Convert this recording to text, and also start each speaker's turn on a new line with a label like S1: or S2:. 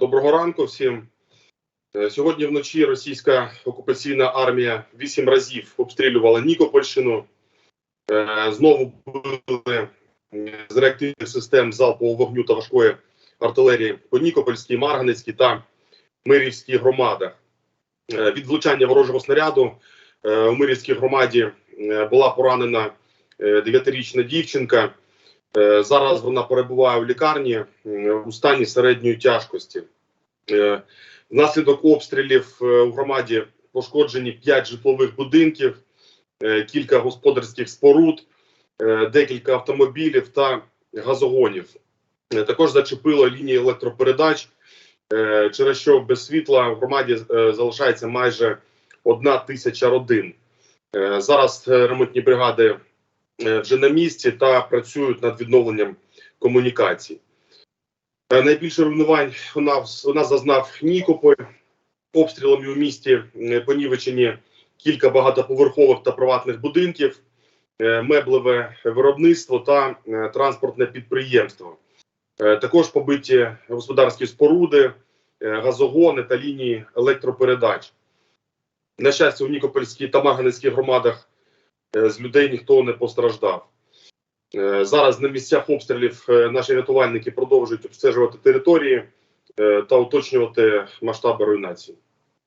S1: Доброго ранку всім. Е, Сьогодні вночі російська окупаційна армія вісім разів обстрілювала Нікопольщину. Е, Знову били е, з реактивних систем залпового вогню та важкої артилерії по Нікопольській, Марганецькій та Мирівській громадах. Від влучання ворожого снаряду у Мирівській громаді була поранена дев'ятирічна дівчинка. Е, Зараз вона перебуває в лікарні е, у стані середньої тяжкості. Е, Внаслідок обстрілів у громаді пошкоджені 5 житлових будинків, кілька господарських споруд, декілька автомобілів та газогонів. Також зачепило лінії електропередач, через що без світла в громаді залишається майже одна тисяча родин. Зараз ремонтні бригади вже на місці та працюють над відновленням комунікацій. Е, Найбільше руйнувань у нас, у нас зазнав Нікополь. Обстрілами у місті е, понівечені кілька багатоповерхових та приватних будинків, е, меблеве виробництво та е, транспортне підприємство. Е, Також побиті господарські споруди, е, газогони та лінії електропередач. На щастя, у Нікопольській та Марганецькій громадах е, з людей ніхто не постраждав. Е, Зараз на місцях обстрілів е, наші рятувальники продовжують обстежувати території е, та уточнювати масштаби руйнації.